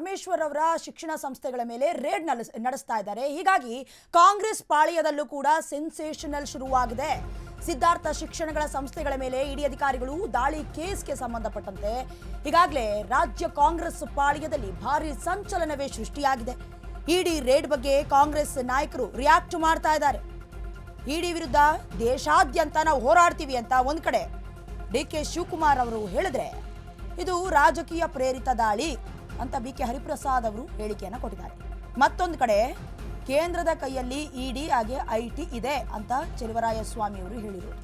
ಪರಮೇಶ್ವರ್ ಅವರ ಶಿಕ್ಷಣ ಸಂಸ್ಥೆಗಳ ಮೇಲೆ ರೇಡ್ ನಡೆಸ್ತಾ ಇದ್ದಾರೆ. ಹೀಗಾಗಿ ಕಾಂಗ್ರೆಸ್ ಪಾಳ್ಯದಲ್ಲೂ ಕೂಡ ಸೆನ್ಸೇಷನಲ್ ಶುರುವಾಗಿದೆ. ಸಿದ್ಧಾರ್ಥ ಶಿಕ್ಷಣಗಳ ಸಂಸ್ಥೆಗಳ ಮೇಲೆ ಇಡಿ ಅಧಿಕಾರಿಗಳು ದಾಳಿ ಕೇಸ್ಗೆ ಸಂಬಂಧಪಟ್ಟಂತೆ ಈಗಾಗಲೇ ರಾಜ್ಯ ಕಾಂಗ್ರೆಸ್ ಪಾಳ್ಯದಲ್ಲಿ ಭಾರಿ ಸಂಚಲನವೇ ಸೃಷ್ಟಿಯಾಗಿದೆ. ಇಡಿ ರೇಡ್ ಬಗ್ಗೆ ಕಾಂಗ್ರೆಸ್ ನಾಯಕರು ರಿಯಾಕ್ಟ್ ಮಾಡ್ತಾ ಇದ್ದಾರೆ. ಇಡಿ ವಿರುದ್ಧ ದೇಶಾದ್ಯಂತ ನಾವು ಹೋರಾಡ್ತೀವಿ ಅಂತ ಒಂದು ಕಡೆ ಡಿ ಕೆ ಶಿವಕುಮಾರ್ ಅವರು ಹೇಳಿದ್ರೆ ಇದು ರಾಜಕೀಯ ಪ್ರೇರಿತ ದಾಳಿ. ಅಂತ ಬಿ ಕೆ ಹರಿಪ್ರಸಾದ್ ಅವರು ಹೇಳಿಕೆಯನ್ನು ಕೊಟ್ಟಿದ್ದಾರೆ. ಮತ್ತೊಂದು ಕಡೆ, ಕೇಂದ್ರದ ಕೈಯಲ್ಲಿ ಇಡಿ ಹಾಗೆ ಐ ಇದೆ ಅಂತ ಚೆಲುವರಾಯ ಸ್ವಾಮಿ ಅವರು ಹೇಳಿದರು.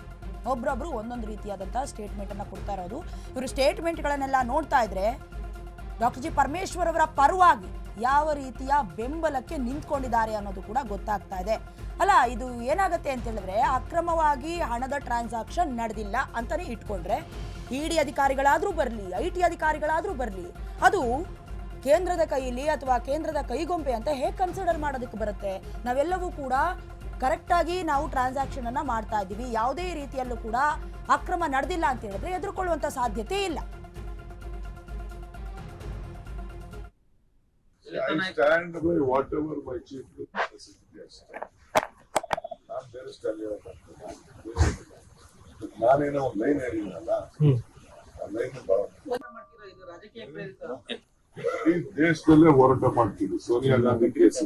ಒಬ್ಬರೊಬ್ಬರು ಒಂದೊಂದು ರೀತಿಯಾದಂಥ ಸ್ಟೇಟ್ಮೆಂಟನ್ನು ಕೊಡ್ತಾ ಇರೋದು. ಇವರು ಸ್ಟೇಟ್ಮೆಂಟ್ಗಳನ್ನೆಲ್ಲ ನೋಡ್ತಾ ಇದ್ರೆ ಡಾಕ್ಟರ್ ಜಿ ಪರಮೇಶ್ವರ್ ಅವರ ಪರವಾಗಿ ಯಾವ ರೀತಿಯ ಬೆಂಬಲಕ್ಕೆ ನಿಂತ್ಕೊಂಡಿದ್ದಾರೆ ಅನ್ನೋದು ಕೂಡ ಗೊತ್ತಾಗ್ತಾ ಇದೆ. ಅಲ್ಲ, ಇದು ಏನಾಗುತ್ತೆ ಅಂತ ಹೇಳಿದ್ರೆ, ಅಕ್ರಮವಾಗಿ ಹಣದ ಟ್ರಾನ್ಸಾಕ್ಷನ್ ನಡೆದಿಲ್ಲ ಅಂತಲೇ ಇಟ್ಕೊಂಡ್ರೆ, ಇಡಿ ಅಧಿಕಾರಿಗಳಾದರೂ ಬರಲಿ ಐ ಟಿ ಅಧಿಕಾರಿಗಳಾದರೂ ಬರಲಿ, ಅದು ಕೇಂದ್ರದ ಕೈಯಲ್ಲಿ ಅಥವಾ ಕೇಂದ್ರದ ಕೈಗೊಂಬೆ ಅಂತ ಹೇಗೆ ಕನ್ಸಿಡರ್ ಮಾಡೋದಕ್ಕೆ ಬರುತ್ತೆ? ನಾವೆಲ್ಲವೂ ಕೂಡ ಕರೆಕ್ಟಾಗಿ ನಾವು ಟ್ರಾನ್ಸಾಕ್ಷನ್ ಅನ್ನ ಮಾಡ್ತಾ ಇದ್ದೀವಿ. ಯಾವುದೇ ರೀತಿಯಲ್ಲೂ ಕೂಡ ಅಕ್ರಮ ನಡೆದಿಲ್ಲ ಅಂತ ಹೇಳಿದ್ರೆ ಎದುರುಕೊಳ್ಳುವಂತ ಸಾಧ್ಯತೆ ಇಲ್ಲ. I stand by whatever my chief minister suggests. ನಾನ್ ಬೇರೆ ಸ್ಟೈಲ್ ನಾನೇನೋ ಒಂದು ಲೈನ್ ಹೇಳಿದ್ನಲ್ಲ ಆ ಲೈನ್ ಈ ದೇಶದಲ್ಲೇ ಹೋರಾಟ ಮಾಡ್ತಿದ್ರು. ಸೋನಿಯಾ ಗಾಂಧಿ ಕೇಸ್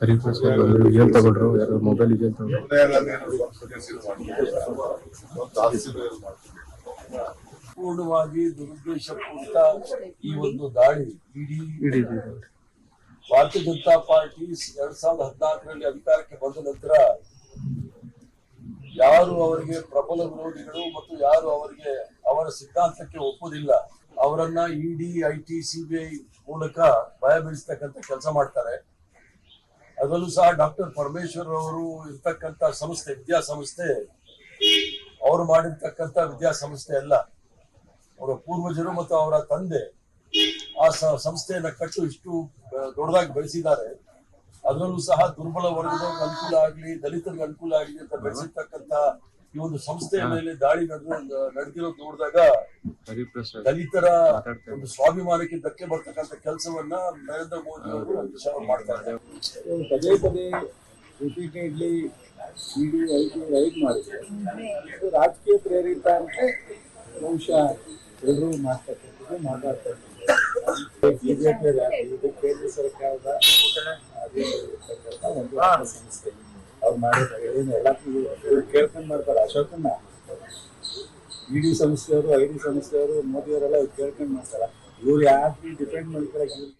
ಅವರು ಏನ್ ತಗೊಂಡ್ರು ಯಾರೋ ಮೊಬೈಲ್ ಇದೆ ಸೋನಿಯಾ ಗಾಂಧಿ ಪೂರ್ಣವಾಗಿ ದುರುದ್ದೇಶಪೂರಿತ ಈ ಒಂದು ದಾಳಿ ಇಡೀ ಇಡೀ ಭಾರತೀಯ ಜನತಾ ಪಾರ್ಟಿ ಎರಡ್ ಸಾವಿರದ ಹದಿನಾಲ್ಕರಲ್ಲಿ ಅಧಿಕಾರಕ್ಕೆ ಬಂದ ನಂತರ ಯಾರು ಅವರಿಗೆ ಪ್ರಬಲ ವಿರೋಧಿಗಳು ಮತ್ತು ಯಾರು ಅವರಿಗೆ ಅವರ ಸಿದ್ಧಾಂತಕ್ಕೆ ಒಪ್ಪುದಿಲ್ಲ ಅವರನ್ನ ಇಡಿ ಐ ಟಿ ಸಿಬಿಐ ಮೂಲಕ ಭಯ ಬೀಳಿಸ್ತಕ್ಕಂಥ ಕೆಲಸ ಮಾಡ್ತಾರೆ. ಅದರಲ್ಲೂ ಸಹ ಡಾಕ್ಟರ್ ಪರಮೇಶ್ವರ್ ಅವರು ಇರ್ತಕ್ಕಂಥ ಸಂಸ್ಥೆ ವಿದ್ಯಾಸಂಸ್ಥೆ ಅವರು ಮಾಡಿರ್ತಕ್ಕಂಥ ವಿದ್ಯಾಸಂಸ್ಥೆ ಅಲ್ಲ ಅವರ ಪೂರ್ವಜರು ಮತ್ತು ಅವರ ತಂದೆ ಆ ಸಂಸ್ಥೆಯನ್ನ ಕಟ್ಟು ಇಷ್ಟು ದೊಡ್ಡದಾಗಿ ಬೆಳೆಸಿದ್ದಾರೆ. ಅದರಲ್ಲೂ ಸಹ ದುರ್ಬಲ ವರ್ಗದವ್ರಿಗೆ ಅನುಕೂಲ ಆಗ್ಲಿ ದಲಿತರಿಗೆ ಅನುಕೂಲ ಆಗ್ಲಿ ಅಂತ ಬೆಳೆಸಿರ್ತಕ್ಕಂಥ ಈ ಒಂದು ಸಂಸ್ಥೆಯ ಮೇಲೆ ದಾಳಿ ನಡೆದ ನಡೆದಿರೋದು ನೋಡಿದಾಗ ದಲಿತರ ಒಂದು ಸ್ವಾಭಿಮಾನಕ್ಕೆ ಧಕ್ಕೆ ಬರ್ತಕ್ಕಂಥ ಕೆಲಸವನ್ನ ನರೇಂದ್ರ ಮೋದಿ ಅವರು ಮಾಡ್ತಾರೆ ಶಾ ಅವರು ಮಾಡ್ತಾ ಇದ್ದಾರೆ. ಪದೇ ಪದೇ ರಿಪೀಟೆಡ್ಲಿ ಇಡಿ ಐಟಿ ರೈಟ್ ಮಾಡಿದ್ರು. ಮಾಡಿದೆ ಇದು ರಾಜಕೀಯ ಪ್ರೇರಿತ ಅಂತ ಬಹುಶಃ ಎಲ್ಲರೂ ಮಾತಾಡ್ತಾರೆ ಮಾತಾಡ್ತಾ ಬಿಜೆಪಿ ಇದು ಕೇಂದ್ರ ಸರ್ಕಾರದ ಒಂದು ಸಂಸ್ಥೆ. ಅವ್ರು ಮಾಡಿದ ಏನು ಎಲ್ಲಕ್ಕೂ ಕೇಳ್ಕೊಂಡು ಮಾಡ್ತಾರೆ ಅಶೋಕನ್ನ. ಇಡಿ ಸಂಸ್ಥೆಯವರು ಐ ಡಿ ಸಂಸ್ಥೆಯವರು ಮೋದಿಯವರೆಲ್ಲ ಕೇಳ್ಕೊಂಡು ಮಾಡ್ತಾರೆ. ಇವ್ರು ಯಾಕೆ ಡಿಪೆಂಡ್ ಇವ್ರು